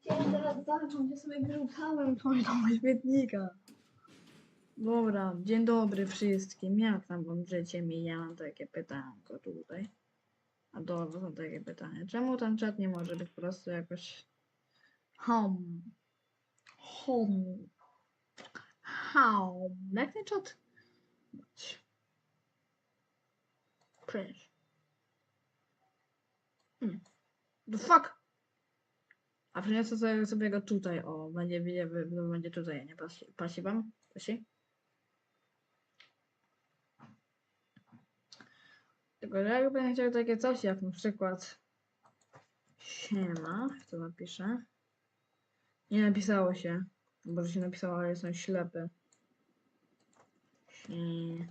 Chciałem teraz zacząć, ja sobie wyrzucałem coś do śmietnika. Dobra, dzień dobry wszystkim. Jak tam wam życie mija? Mam takie pytanko tutaj. A do mam takie pytanie. Czemu ten czat nie może być po prostu jakoś home? Home. Home. Jak ten czat? Cringe. Hmm. The fuck? A przyniosę sobie, sobie go tutaj, o, będzie, będzie, będzie tutaj, nie pasi, pasi wam? Pasi? Tylko, że jakbym chciał takie coś, jak na przykład siema, to napiszę. Nie napisało się, bo się napisało, ale jestem ślepy. Sie-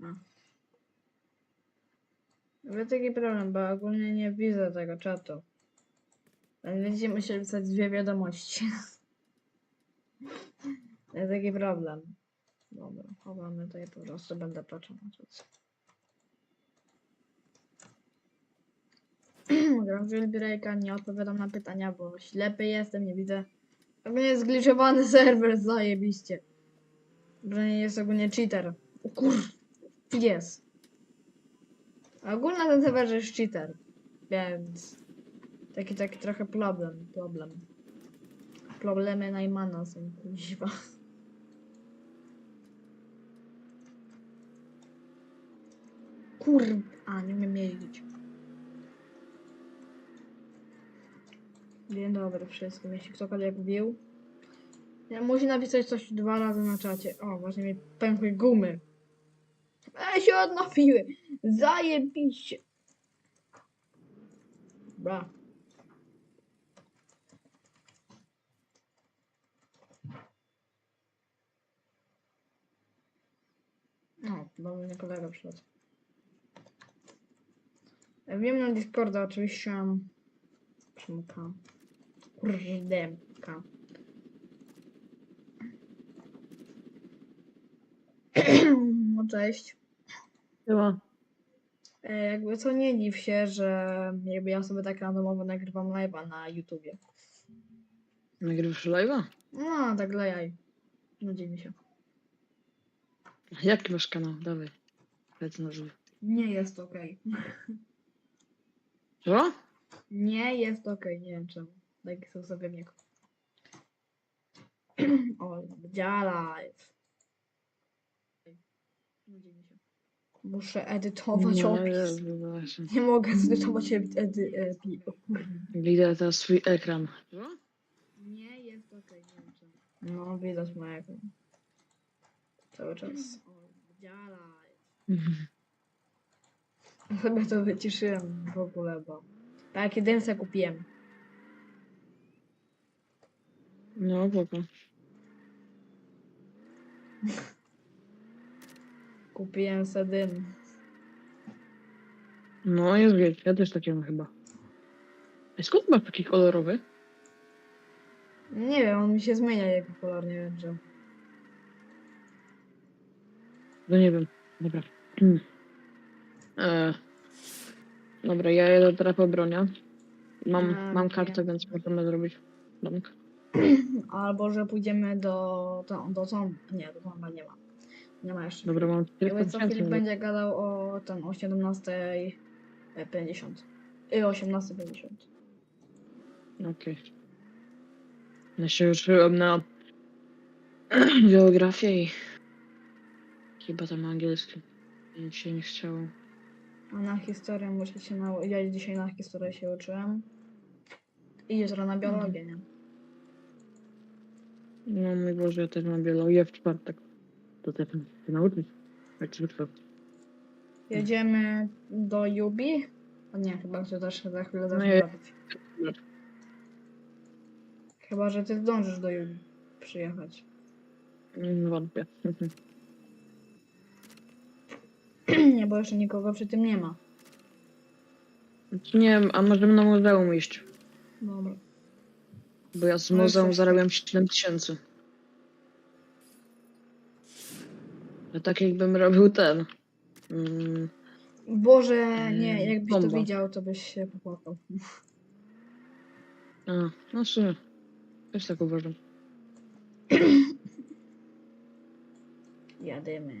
No. Był taki problem, bo ogólnie nie widzę tego czatu. Będziecie musieli pisać dwie wiadomości. To jest taki problem. Dobra, chowamy to i po prostu będę patrzył na czas. Gram Jailbreaka, nie odpowiadam na pytania, bo ślepy jestem, nie widzę. Ogólnie jest glitchowany serwer, zajebiście. Że nie jest ogólnie cheater. O kur... Pies. A ogólnie na ten serwerze jest cheater. Więc... Taki, taki trochę problem, problem. Problemy Najmana są kuźwa. Kur... A, nie umiem jeździć. Dzień dobry wszystkim. Jeśli ktokolwiek wbił, ja musi napisać coś dwa razy na czacie. O, właśnie mi pękły gumy. E, się odnowiły. Zajebiście. Bra. No, bo mnie kolega przyszedł. Wiem na Discorda oczywiście. Przymka. Kurdemka. No cześć. Chyba. Jakby co nie dziw się, że jakby ja sobie tak randomowo nagrywam live'a na YouTubie. Nagrywasz live'a? No, tak dla jaj. Nudzi mi się. Jaki masz kanał? Dawaj. Powiedz nazwę. Nie jest okej. Co? Nie jest okej, nie wiem czemu. Taki są sobie mnie. o, działa live. Nudzi mi się. Muszę edytować No, opis. Nie mogę zedytować edy, edy, edy. Widzę teraz swój ekran. Co? Nie jest okej, nie wiem czemu. No, widać mojego. Cały czas. O, działa. Sobie to wyciszyłem w ogóle, bo takie dymse kupiłem. No, spoko. Kupiłem dym. No, jest wiecie, ja też takie mam chyba. A skąd masz taki kolorowy? Nie wiem, on mi się zmienia jego kolor, nie wiem czemu. No nie wiem. Dobra. E, dobra, ja jedę teraz po bronię. Mam, mam kartę, więc możemy zrobić domk. Albo, że pójdziemy do, do, do. Nie, do zombie nie ma. Nie ma jeszcze. Dobra, mam Jakby co 4000. Filip będzie gadał o ten, o 17.50. I 18.50. Okej. Ja się uczyłem na geografię i chyba tam angielski. Więc się nie chciało. A na historię muszę się. Ja dzisiaj na historię się uczyłem. I jutro na biologię, nie? No mój Boże, ja też mam biologię w czwartek. To muszę się nauczyć. Jak się uczyłem. Jedziemy do Jubi. A nie, chyba że też za chwilę No robić. Chyba, że ty zdążysz do Jubi przyjechać. Mm, Wątpię. nie, bo jeszcze nikogo przy tym nie ma. Nie wiem, a możemy na muzeum iść. Dobra. Bo ja z Ale muzeum zarabiam 7 tysięcy. To tak jakbym robił ten. Mm, Boże, nie, jakbyś to Bomba. widział, to byś się popłakał. A, no sumie. Też tak uważam. Jadymy,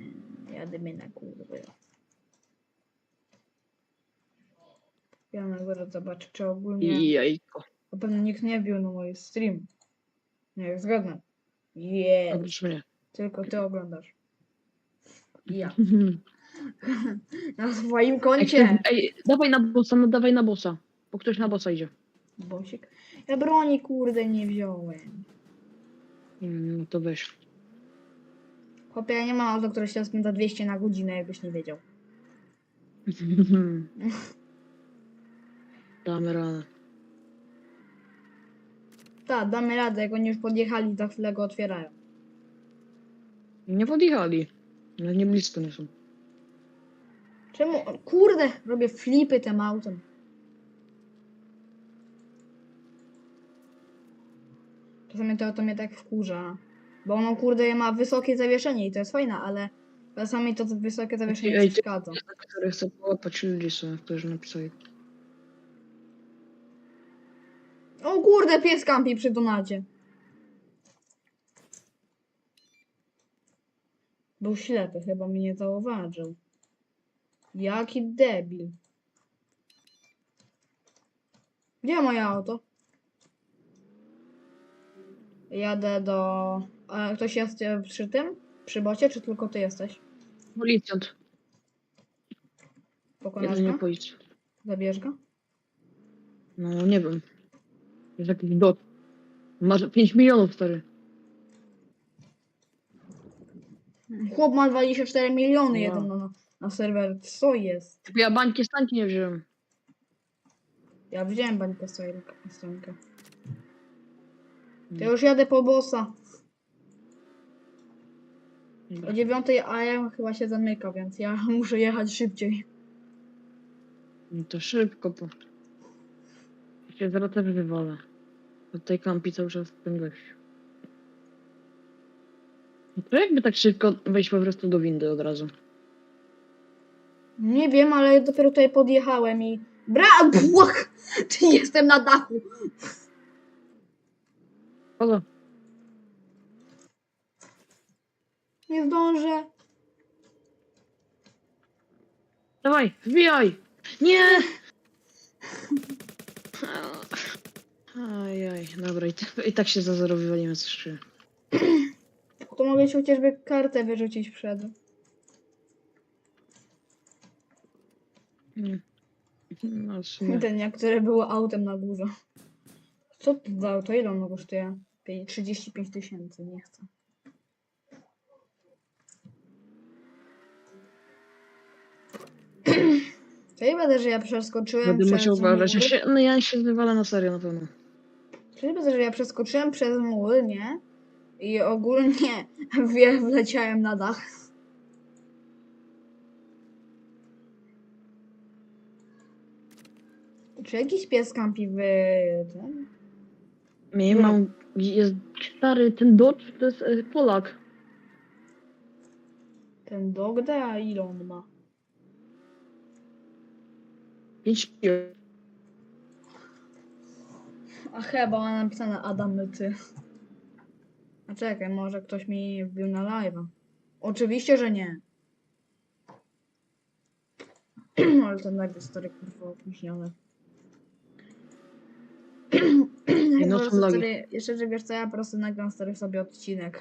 jadymy na kurwy. Ja na górę zobaczę, czy ogólnie... Jajko. Na pewno nikt nie wbił na mój stream. Nie, zgodne. Nie, Oprócz mnie. tylko ty oglądasz. Ja. Na swoim koncie. ej, dawaj na bossa, no dawaj na bossa. Bo ktoś na bossa idzie. Bosik. Ja broni kurde nie wziąłem. Mm, No to weź. Chłopie, ja nie mam auto, które się spędza 200 na godzinę, jakbyś nie wiedział. Damy radę. Tak, damy radę, jak oni już podjechali, za chwilę go otwierają. Nie podjechali. Nawet nie blisko nie są. Czemu? Kurde, robię flipy tym autem. Czasami to, to mnie tak wkurza. Bo ono kurde ma wysokie zawieszenie i to jest fajne, ale czasami to wysokie zawieszenie Ej, ty- przeszkadza. Który chce połapać ludzi są, którzy napisali. O kurde, pies kampi przy donacie. Był ślepy, chyba mnie nie zauważył. Jaki debil. Gdzie moje auto? Jadę do... A ktoś jest e, przy tym? Przy bocie, czy tylko ty jesteś? Policjant. Pokonasz Jedynie go? policja. Zabierz go? No nie wiem. Jest jakiś dot. Masz 5 milionów stary. Chłop ma 24 miliony jeden na, na serwer. Co jest? Ja bańki stanki nie wziąłem. Ja wziąłem bańkę stronkę. To Mm. już jadę po bossa. O dziewiątej, a ja chyba się zamyka, więc ja muszę jechać szybciej. No to szybko, bo... Ja się zaraz też wywalę. Bo Tutaj kampi cały czas ten gość. To jakby tak szybko wejść po prostu do windy od razu. Nie wiem, ale dopiero tutaj podjechałem i... Bra! Błak! Ty jestem na dachu! Kogo? Nie zdążę. Dawaj, wbijaj! Nie! Ajaj, dobra, i, tak- i tak się za zero wywalimy z trzy. To mogę ci chociażby kartę wyrzucić przed. Mm. No w sumie. Ten, jak które było autem na górze. Co to za auto? Ile ono kosztuje? Pię- 35 tysięcy, nie chcę. Nie będę, że ja przeskoczyłem Będę przez musiał uważać. Ja się, no ja się wywalę na serio na pewno. Nie będę, że ja przeskoczyłem przez mur, nie? I ogólnie wie- wleciałem na dach. Czy jakiś pies kampi w tym? Nie mam. Jest stary, ten Dodge to jest e, Polak. Ten Dogda, a ile on ma? 5 kilo. A chyba ma napisane Adam ty. A czekaj, może ktoś mi wbił na live'a. Oczywiście, że nie. Ale ten live jest stary kurwa opóźniony. no są jeszcze, że wiesz co, ja po prostu nagram stary sobie odcinek.